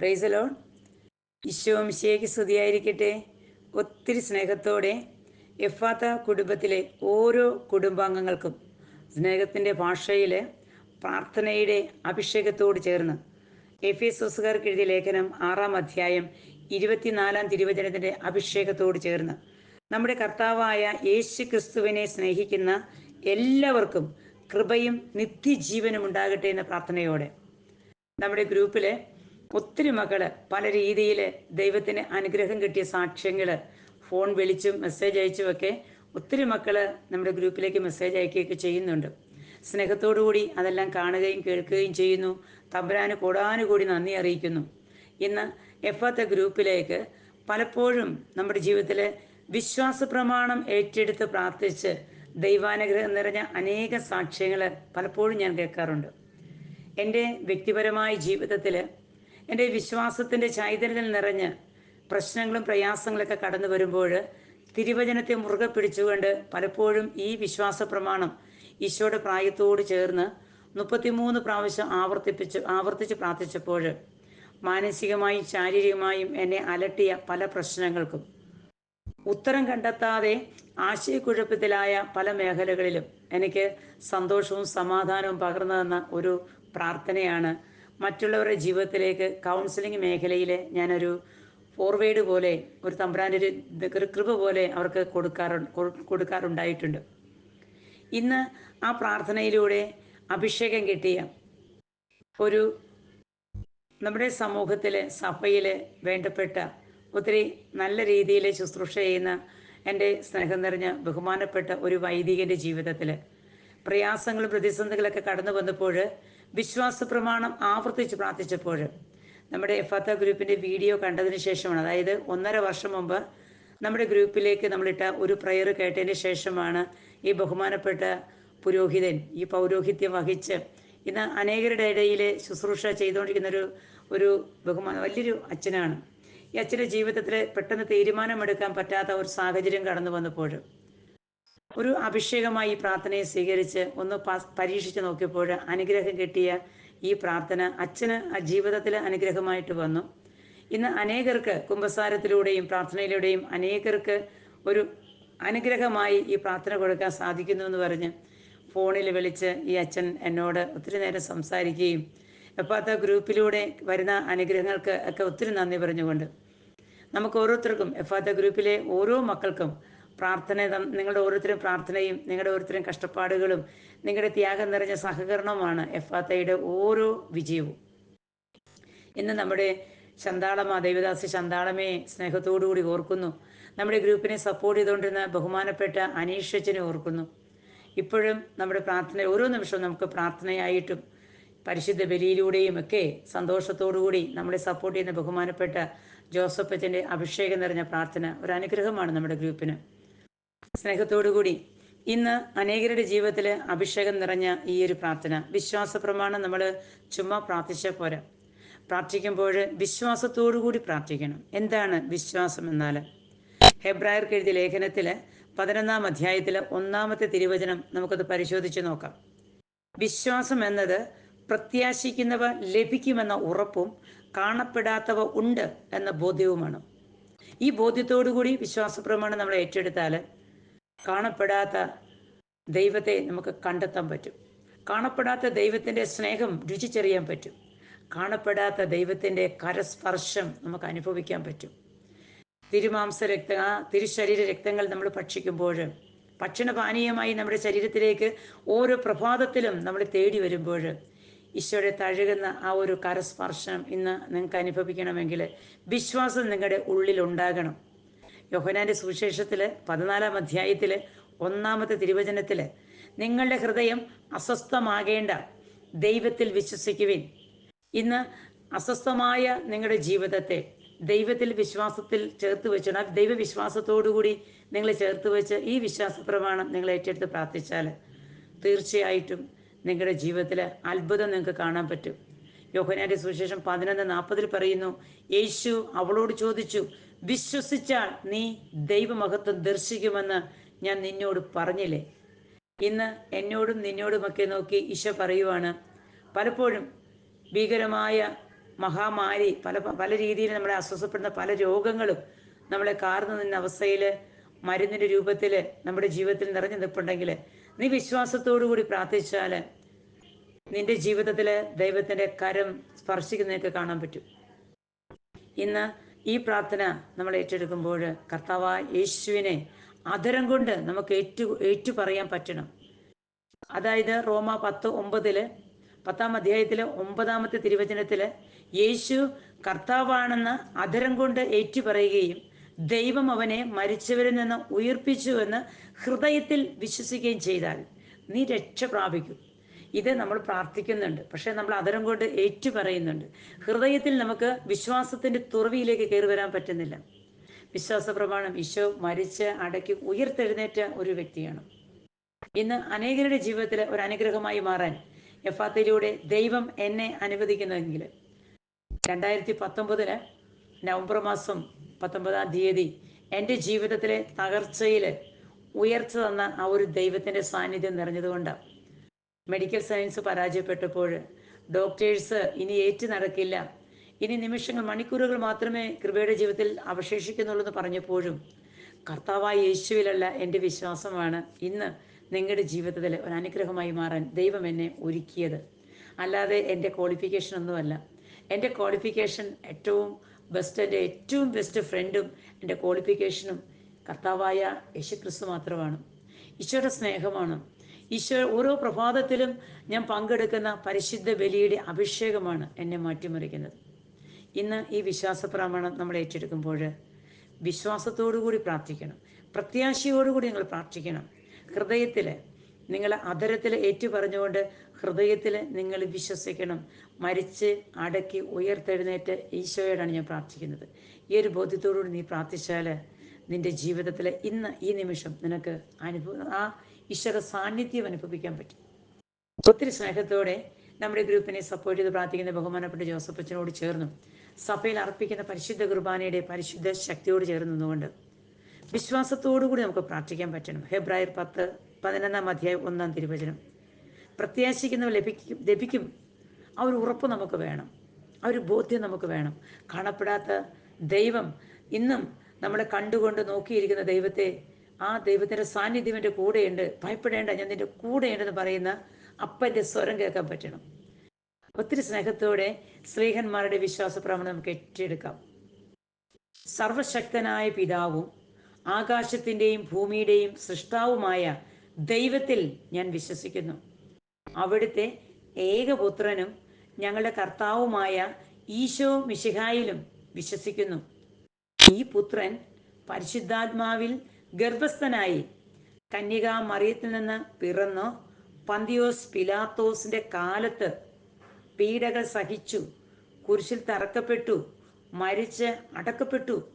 പ്രൈസലോ ഈശോംശേക്ക് സ്തുതിയായിരിക്കട്ടെ. ഒത്തിരി സ്നേഹത്തോടെ എഫാത്ത കുടുംബത്തിലെ ഓരോ കുടുംബാംഗങ്ങൾക്കും സ്നേഹത്തിന്റെ ഭാഷയിൽ പ്രാർത്ഥനയുടെ അഭിഷേകത്തോട് ചേർന്ന് എഫ് എസ് ഒസുകാർക്ക് എഴുതിയ ലേഖനം ആറാം അധ്യായം ഇരുപത്തിനാലാം തിരുവചനത്തിന്റെ അഭിഷേകത്തോട് ചേർന്ന് നമ്മുടെ കർത്താവായ യേശു ക്രിസ്തുവിനെ സ്നേഹിക്കുന്ന എല്ലാവർക്കും കൃപയും നിത്യജീവനും ഉണ്ടാകട്ടെ എന്ന പ്രാർത്ഥനയോടെ നമ്മുടെ ഗ്രൂപ്പിൽ ഒത്തിരി മക്കൾ പല രീതിയിൽ ദൈവത്തിന് അനുഗ്രഹം കിട്ടിയ സാക്ഷ്യങ്ങൾ ഫോൺ വിളിച്ചും മെസ്സേജ് അയച്ചുമൊക്കെ ഒത്തിരി മക്കൾ നമ്മുടെ ഗ്രൂപ്പിലേക്ക് മെസ്സേജ് അയക്കുകയൊക്കെ ചെയ്യുന്നുണ്ട്. സ്നേഹത്തോടു കൂടി അതെല്ലാം കാണുകയും കേൾക്കുകയും ചെയ്യുന്നു. തമ്പുരാന് കൂടാനുകൂടി നന്ദി അറിയിക്കുന്നു. ഇന്ന് എഫാത്ത ഗ്രൂപ്പിലേക്ക് പലപ്പോഴും നമ്മുടെ ജീവിതത്തിലെ വിശ്വാസ പ്രമാണം ഏറ്റെടുത്ത് പ്രാർത്ഥിച്ച് ദൈവാനുഗ്രഹം നിറഞ്ഞ അനേക സാക്ഷ്യങ്ങൾ പലപ്പോഴും ഞാൻ കേൾക്കാറുണ്ട്. എന്റെ വ്യക്തിപരമായ ജീവിതത്തിൽ എന്റെ വിശ്വാസത്തിന്റെ ചൈതന്യത്തിൽ നിറഞ്ഞ് പ്രശ്നങ്ങളും പ്രയാസങ്ങളൊക്കെ കടന്നു വരുമ്പോൾ തിരുവചനത്തെ മുറുകെ പിടിച്ചുകൊണ്ട് പലപ്പോഴും ഈ വിശ്വാസ പ്രമാണം ഈശോയുടെ പ്രായത്തോട് ചേർന്ന് മുപ്പത്തിമൂന്ന് പ്രാവശ്യം ആവർത്തിപ്പിച്ച് ആവർത്തിച്ച് പ്രാർത്ഥിച്ചപ്പോൾ മാനസികമായും ശാരീരികമായും എന്നെ അലട്ടിയ പല പ്രശ്നങ്ങൾക്കും. ഉത്തരം കണ്ടെത്താതെ ആശയക്കുഴപ്പത്തിലായ പല മേഖലകളിലും എനിക്ക് സന്തോഷവും സമാധാനവും പകർന്നു തന്ന ഒരു പ്രാർത്ഥനയാണ് മറ്റുള്ളവരുടെ ജീവിതത്തിലേക്ക് കൗൺസിലിംഗ് മേഖലയിൽ ഞാനൊരു ഫോർവേഡ് പോലെ ഒരു തമ്പ്രാന്റെ ഒരു കൃപ പോലെ അവർക്ക് കൊടുക്കാറു കൊടുക്കാറുണ്ടായിട്ടുണ്ട്. ഇന്ന് ആ പ്രാർത്ഥനയിലൂടെ അഭിഷേകം കിട്ടിയ ഒരു നമ്മുടെ സമൂഹത്തിലെ സഭയിൽ വേണ്ടപ്പെട്ട ഒത്തിരി നല്ല രീതിയിൽ ശുശ്രൂഷ ചെയ്യുന്ന എന്റെ സ്നേഹം നിറഞ്ഞ ബഹുമാനപ്പെട്ട ഒരു വൈദികന്റെ ജീവിതത്തിൽ പ്രയാസങ്ങളും പ്രതിസന്ധികളൊക്കെ കടന്നു വന്നപ്പോൾ വിശ്വാസ പ്രമാണം ആവർത്തിച്ച് പ്രാർത്ഥിച്ചപ്പോൾ നമ്മുടെ എഫാത്ത ഗ്രൂപ്പിന്റെ വീഡിയോ കണ്ടതിന് ശേഷമാണ്. അതായത് ഒന്നര വർഷം മുമ്പ് നമ്മുടെ ഗ്രൂപ്പിലേക്ക് നമ്മളിട്ട ഒരു പ്രയർ കേട്ടതിന് ശേഷമാണ് ഈ ബഹുമാനപ്പെട്ട പുരോഹിതൻ ഈ പൗരോഹിത്യം വഹിച്ച് ഇന്ന് അനേകരുടെ ഇടയിൽ ശുശ്രൂഷ ചെയ്തുകൊണ്ടിരിക്കുന്ന ഒരു ഒരു ബഹുമാനം വലിയൊരു അച്ഛനാണ്. ഈ അച്ഛന്റെ ജീവിതത്തിൽ പെട്ടെന്ന് തീരുമാനമെടുക്കാൻ പറ്റാത്ത ഒരു സാഹചര്യം കടന്നു വന്നപ്പോൾ ഒരു അഭിഷേകമായി ഈ പ്രാർത്ഥനയെ സ്വീകരിച്ച് ഒന്ന് പരീക്ഷിച്ച് നോക്കിയപ്പോൾ അനുഗ്രഹം കിട്ടിയ ഈ പ്രാർത്ഥന അച്ഛന് ജീവിതത്തിൽ അനുഗ്രഹമായിട്ട് വന്നു. ഇന്ന് അനേകർക്ക് കുംഭസാരത്തിലൂടെയും പ്രാർത്ഥനയിലൂടെയും അനേകർക്ക് ഒരു അനുഗ്രഹമായി ഈ പ്രാർത്ഥന കൊടുക്കാൻ സാധിക്കുന്നു എന്ന് പറഞ്ഞ് ഫോണിൽ വിളിച്ച് ഈ അച്ഛൻ എന്നോട് ഒത്തിരി നേരം സംസാരിക്കുകയും എപ്പാത്ത ഗ്രൂപ്പിലൂടെ വരുന്ന അനുഗ്രഹങ്ങൾക്ക് ഒക്കെ ഒത്തിരി നന്ദി പറഞ്ഞുകൊണ്ട്. നമുക്ക് ഓരോരുത്തർക്കും എഫാത്ത ഗ്രൂപ്പിലെ ഓരോ മക്കൾക്കും പ്രാർത്ഥന നിങ്ങളുടെ ഓരോരുത്തരും പ്രാർത്ഥനയും നിങ്ങളുടെ ഓരോരുത്തരും കഷ്ടപ്പാടുകളും നിങ്ങളുടെ ത്യാഗം നിറഞ്ഞ സഹകരണവുമാണ് എഫാത്തയുടെ ഓരോ വിജയവും. ഇന്ന് നമ്മുടെ ശന്താളമ ദേവദാസി ശന്താളമയെ സ്നേഹത്തോടുകൂടി ഓർക്കുന്നു. നമ്മുടെ ഗ്രൂപ്പിനെ സപ്പോർട്ട് ചെയ്തുകൊണ്ടിരുന്ന ബഹുമാനപ്പെട്ട അനീഷച്ചനെ ഓർക്കുന്നു. ഇപ്പോഴും നമ്മുടെ പ്രാർത്ഥന ഓരോ നിമിഷവും നമുക്ക് പ്രാർത്ഥനയായിട്ടും പരിശുദ്ധ ബലിയിലൂടെയും ഒക്കെ സന്തോഷത്തോടുകൂടി നമ്മളെ സപ്പോർട്ട് ചെയ്യുന്ന ബഹുമാനപ്പെട്ട ജോസഫച്ചന്റെ അഭിഷേകം നിറഞ്ഞ പ്രാർത്ഥന ഒരു അനുഗ്രഹമാണ് നമ്മുടെ ഗ്രൂപ്പിന്. സ്നേഹത്തോടുകൂടി ഇന്ന് അനേകരുടെ ജീവിതത്തിൽ അഭിഷേകം നിറഞ്ഞ ഈ ഒരു പ്രാർത്ഥന. വിശ്വാസ പ്രമാണം നമ്മൾ ചുമ്മാ പ്രാർത്ഥിച്ച പോരാ. പ്രാർത്ഥിക്കുമ്പോൾ വിശ്വാസത്തോടുകൂടി പ്രാർത്ഥിക്കണം. എന്താണ് വിശ്വാസം എന്നാൽ ഹെബ്രായർക്ക് എഴുതിയ ലേഖനത്തിൽ പതിനൊന്നാം അധ്യായത്തിലെ ഒന്നാമത്തെ തിരുവചനം നമുക്കത് പരിശോധിച്ച് നോക്കാം. വിശ്വാസം എന്നത് പ്രത്യാശിക്കുന്നവ ലഭിക്കുമെന്ന ഉറപ്പും കാണപ്പെടാത്തവ ഉണ്ട് എന്ന ബോധ്യവുമാണ്. ഈ ബോധ്യത്തോടുകൂടി വിശ്വാസപ്രമാണം നമ്മൾ ഏറ്റെടുത്താൽ കാണപ്പെടാത്ത ദൈവത്തെ നമുക്ക് കണ്ടെത്താൻ പറ്റും. കാണപ്പെടാത്ത ദൈവത്തിന്റെ സ്നേഹം രുചിച്ചറിയാൻ പറ്റും. കാണപ്പെടാത്ത ദൈവത്തിന്റെ കരസ്പർശം നമുക്ക് അനുഭവിക്കാൻ പറ്റും. തിരുമാംസ രക്ത തിരുശരീര രക്തങ്ങൾ നമ്മൾ ഭക്ഷിക്കുമ്പോൾ ഭക്ഷണപാനീയമായി നമ്മുടെ ശരീരത്തിലേക്ക് ഓരോ പ്രഭാതത്തിലും നമ്മൾ തേടി വരുമ്പോൾ ഈശോയുടെ തഴുകുന്ന ആ ഒരു കരസ്പർശം ഇന്ന് നിങ്ങൾക്ക് അനുഭവിക്കണമെങ്കിൽ വിശ്വാസം നിങ്ങളുടെ ഉള്ളിൽ ഉണ്ടാകണം. യോഹനാന്റെ സുവിശേഷത്തിൽ പതിനാലാം അധ്യായത്തിൽ ഒന്നാമത്തെ തിരുവചനത്തിൽ നിങ്ങളുടെ ഹൃദയം അസ്വസ്ഥമാകേണ്ട ദൈവത്തിൽ വിശ്വസിക്കുവിൻ. ഇന്ന് അസ്വസ്ഥമായ നിങ്ങളുടെ ജീവിതത്തെ ദൈവത്തിൽ വിശ്വാസത്തിൽ ചേർത്ത് വെച്ചാൽ ദൈവവിശ്വാസത്തോടുകൂടി നിങ്ങളെ ചേർത്ത് വെച്ച് ഈ വിശ്വാസ പ്രമാണം നിങ്ങൾ ഏറ്റെടുത്ത് പ്രാർത്ഥിച്ചാൽ തീർച്ചയായിട്ടും നിങ്ങളുടെ ജീവിതത്തിൽ അത്ഭുതം നിങ്ങൾക്ക് കാണാൻ പറ്റും. യോഹനാന്റെ സുവിശേഷം പതിനൊന്ന് നാൽപ്പതിൽ പറയുന്നു യേശു അവളോട് ചോദിച്ചു വിശ്വസിച്ചാൽ നീ ദൈവമഹത്വം ദർശിക്കുമെന്ന് ഞാൻ നിന്നോട് പറഞ്ഞില്ലേ? ഇന്ന് എന്നോടും നിന്നോടുമൊക്കെ നോക്കി ഈശോ പറയുവാണ്. പലപ്പോഴും ഭീകരമായ മഹാമാരി പല പല രീതിയിൽ നമ്മളെ അസ്വസ്ഥപ്പെടുന്ന പല രോഗങ്ങളും നമ്മളെ കാർന്നു നിന്ന അവസ്ഥയിൽ മരുന്നിന്റെ രൂപത്തിൽ നമ്മുടെ ജീവിതത്തിൽ നിറഞ്ഞു നിൽപ്പുണ്ടെങ്കിൽ നീ വിശ്വാസത്തോടു കൂടി പ്രാർത്ഥിച്ചാൽ നിന്റെ ജീവിതത്തിൽ ദൈവത്തിന്റെ കരം സ്പർശിക്കുന്നതൊക്കെ കാണാൻ പറ്റും. ഇന്ന് ഈ പ്രാർത്ഥന നമ്മൾ ഏറ്റെടുക്കുമ്പോൾ കർത്താവ് യേശുവിനെ അധരം കൊണ്ട് നമുക്ക് ഏറ്റു ഏറ്റു പറയാൻ പറ്റണം. അതായത് റോമ പത്ത് ഒമ്പതിൽ പത്താം അധ്യായത്തിലെ ഒമ്പതാമത്തെ തിരുവചനത്തിൽ യേശു കർത്താവാണെന്ന് അധരം കൊണ്ട് ഏറ്റു പറയുകയും ദൈവം അവനെ മരിച്ചവരിൽ നിന്ന് ഉയർപ്പിച്ചുവെന്ന് ഹൃദയത്തിൽ വിശ്വസിക്കുകയും ചെയ്താൽ നീ രക്ഷ പ്രാപിക്കും ഇത് നമ്മൾ പ്രാർത്ഥിക്കുന്നുണ്ട്. പക്ഷേ നമ്മൾ അതരം കൊണ്ട് ഏറ്റു പറയുന്നുണ്ട്. ഹൃദയത്തിൽ നമുക്ക് വിശ്വാസത്തിന്റെ തുറവിയിലേക്ക് കയറി വരാൻ പറ്റുന്നില്ല. വിശ്വാസ പ്രമാണം ഈശോ മരിച്ച് അടക്കി ഉയർത്തെഴുന്നേറ്റ ഒരു വ്യക്തിയാണ്. ഇന്ന് അനേകരുടെ ജീവിതത്തിൽ ഒരു അനുഗ്രഹമായി മാറാൻ എഫാത്തിലൂടെ ദൈവം എന്നെ അനുവദിക്കുന്നെങ്കിൽ രണ്ടായിരത്തി പത്തൊമ്പതിന് നവംബർ മാസം പത്തൊമ്പതാം തീയതി എന്റെ ജീവിതത്തിലെ തകർച്ചയിൽ ഉയർച്ച തന്ന ആ ഒരു ദൈവത്തിന്റെ സാന്നിധ്യം നിറഞ്ഞതുകൊണ്ടാണ്. മെഡിക്കൽ സയൻസ് പരാജയപ്പെട്ടപ്പോൾ ഡോക്ടേഴ്സ് ഇനി ഏറ്റു നടക്കില്ല. ഇനി നിമിഷങ്ങൾ മണിക്കൂറുകൾ മാത്രമേ കൃപയുടെ ജീവിതത്തിൽ അവശേഷിക്കുന്നുള്ളൂ എന്ന് പറഞ്ഞപ്പോഴും കർത്താവായ യേശുവിലല്ല എന്റെ വിശ്വാസമാണ് ഇന്ന് നിങ്ങളുടെ ജീവിതത്തിൽ ഒരു അനുഗ്രഹമായി മാറാൻ ദൈവം എന്നെ ഒരുക്കിയത്. അല്ലാതെ എന്റെ ക്വാളിഫിക്കേഷൻ ഒന്നുമല്ല. എന്റെ ക്വാളിഫിക്കേഷൻ ഏറ്റവും ബെസ്റ്റ് എന്റെ ഏറ്റവും ബെസ്റ്റ് ഫ്രണ്ടും എന്റെ ക്വാളിഫിക്കേഷനും കർത്താവായ യേശുക്രിസ്തു മാത്രമാണ്. ഈശോയുടെ സ്നേഹമാണ്. ഈശോ ഓരോ പ്രഭാതത്തിലും ഞാൻ പങ്കെടുക്കുന്ന പരിശുദ്ധ ബലിയുടെ അഭിഷേകമാണ് എന്നെ മാറ്റിമറിക്കുന്നത്. ഇന്ന് ഈ വിശ്വാസ പ്രമാണം നമ്മൾ ഏറ്റെടുക്കുമ്പോൾ വിശ്വാസത്തോടുകൂടി പ്രാർത്ഥിക്കണം. പ്രത്യാശയോടുകൂടി നിങ്ങൾ പ്രാർത്ഥിക്കണം. ഹൃദയത്തിൽ നിങ്ങൾ അതരത്തിൽ ഏറ്റു പറഞ്ഞുകൊണ്ട് ഹൃദയത്തിൽ നിങ്ങൾ വിശ്വസിക്കണം. മരിച്ച് അടക്കി ഉയർത്തെഴുന്നേറ്റ് ഈശോയോടാണ് ഞാൻ പ്രാർത്ഥിക്കുന്നത്. ഈ ഒരു ബോധ്യത്തോടുകൂടി നീ പ്രാർത്ഥിച്ചാൽ നിന്റെ ജീവിതത്തിൽ ഇന്ന് ഈ നിമിഷം നിനക്ക് അനുഭവ ആ ഈശ്വര സാന്നിധ്യം അനുഭവിക്കാൻ പറ്റും. ഒത്തിരി സ്നേഹത്തോടെ നമ്മുടെ ഗ്രൂപ്പിനെ സപ്പോർട്ട് ചെയ്ത് പ്രാർത്ഥിക്കുന്ന ബഹുമാനപ്പെട്ട ജോസഫ് അച്ഛനോട് ചേർന്നു. സഭയിൽ അർപ്പിക്കുന്ന പരിശുദ്ധ കുർബാനയുടെ പരിശുദ്ധ ശക്തിയോട് ചേർന്ന് നിന്നുകൊണ്ട് വിശ്വാസത്തോടുകൂടി നമുക്ക് പ്രാർത്ഥിക്കാൻ പറ്റണം. ഹെബ്രായർ പത്ത് പതിനൊന്നാം അധ്യായം ഒന്നാം തിരുവചനം. പ്രത്യാശിക്കുന്നവർ ലഭിക്കും ലഭിക്കും. ആ ഒരു ഉറപ്പ് നമുക്ക് വേണം. ആ ഒരു ബോധ്യം നമുക്ക് വേണം. കാണപ്പെടാത്ത ദൈവം ഇന്നും നമ്മളെ കണ്ടുകൊണ്ട് നോക്കിയിരിക്കുന്ന ദൈവത്തെ ആ ദൈവത്തിന്റെ സാന്നിധ്യം എന്റെ കൂടെയുണ്ട്. ഭയപ്പെടേണ്ട ഞാൻ നിന്റെ കൂടെയുണ്ടെന്ന് പറയുന്ന അപ്പന്റെ സ്വരം കേൾക്കാൻ പറ്റണം. ഒത്തിരി സ്നേഹത്തോടെ സ്ത്രീഹന്മാരുടെ വിശ്വാസ പ്രമാണം നമുക്ക് ഏറ്റെടുക്കാം. സർവശക്തനായ പിതാവും ആകാശത്തിന്റെയും ഭൂമിയുടെയും സൃഷ്ടാവുമായ ദൈവത്തിൽ ഞാൻ വിശ്വസിക്കുന്നു. അവിടുത്തെ ഏകപുത്രനും ഞങ്ങളുടെ കർത്താവുമായ ഈശോ മിശിഹായിലും വിശ്വസിക്കുന്നു. ഈ പുത്രൻ പരിശുദ്ധാത്മാവിൽ ഗർഭസ്ഥനായി. കന്യക മറിയത്തിൽ നിന്ന് പിറന്നു. പന്തിയോസ് പിലാത്തോസിന്റെ കാലത്ത് പീഡകൾ സഹിച്ചു. കുരിശിൽ തറക്കപ്പെട്ടു. മരിച്ച് അടക്കപ്പെട്ടു.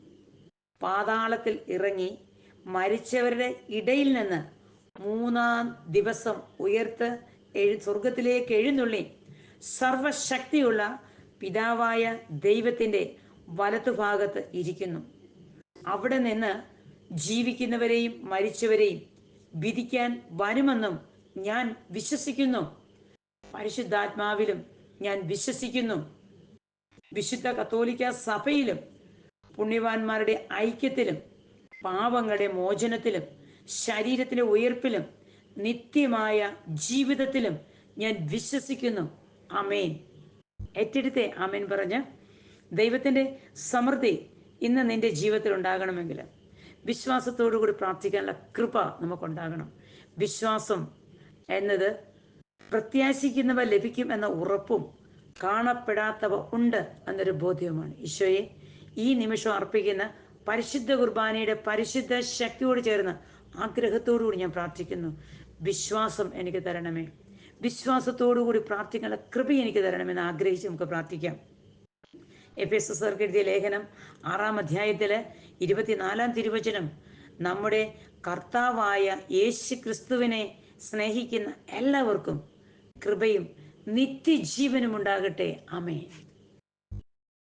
പാതാളത്തിൽ ഇറങ്ങി. മരിച്ചവരുടെ ഇടയിൽ നിന്ന് മൂന്നാം ദിവസം ഉയർത്ത് എഴു സ്വർഗത്തിലേക്ക് എഴുന്നള്ളി. സർവശക്തിയുള്ള പിതാവായ ദൈവത്തിന്റെ വലത്തുഭാഗത്ത് ഇരിക്കുന്നു. അവിടെ നിന്ന് ജീവിക്കുന്നവരെയും മരിച്ചവരെയും വിധിക്കാൻ വരുമെന്നും ഞാൻ വിശ്വസിക്കുന്നു. പരിശുദ്ധാത്മാവിലും ഞാൻ വിശ്വസിക്കുന്നു. വിശുദ്ധ കത്തോലിക്ക സഭയിലും പുണ്യവാന്മാരുടെ ഐക്യത്തിലും പാവങ്ങളുടെ മോചനത്തിലും ശരീരത്തിലെ ഉയർപ്പിലും നിത്യമായ ജീവിതത്തിലും ഞാൻ വിശ്വസിക്കുന്നു. അമേൻ ഏറ്റെടുത്തെ അമേൻ പറഞ്ഞ ദൈവത്തിന്റെ സമൃദ്ധി ഇന്ന് നിന്റെ ജീവിതത്തിൽ ഉണ്ടാകണമെങ്കിൽ വിശ്വാസത്തോടു കൂടി പ്രാർത്ഥിക്കാനുള്ള കൃപ നമുക്കുണ്ടാകണം. വിശ്വാസം എന്നത് പ്രത്യാശിക്കുന്നവ ലഭിക്കും എന്ന ഉറപ്പും കാണപ്പെടാത്തവ ഉണ്ട് എന്നൊരു ബോധ്യവുമാണ്. ഈശോയെ ഈ നിമിഷം അർപ്പിക്കുന്ന പരിശുദ്ധ കുർബാനയുടെ പരിശുദ്ധ ശക്തിയോട് ചേർന്ന് ആഗ്രഹത്തോടുകൂടി ഞാൻ പ്രാർത്ഥിക്കുന്നു. വിശ്വാസം എനിക്ക് തരണമേ. വിശ്വാസത്തോടു കൂടി പ്രാർത്ഥിക്കാനുള്ള കൃപ എനിക്ക് തരണമെന്ന് ആഗ്രഹിച്ച് നമുക്ക് പ്രാർത്ഥിക്കാം. എഫ് എസ് എഴുതിയ ലേഖനം ആറാം അധ്യായത്തിൽ ഇരുപത്തിനാലാം തിരുവചനം. നമ്മുടെ കർത്താവായ യേശു ക്രിസ്തുവിനെ സ്നേഹിക്കുന്ന എല്ലാവർക്കും കൃപയും നിത്യജീവനും ഉണ്ടാകട്ടെ. അമേ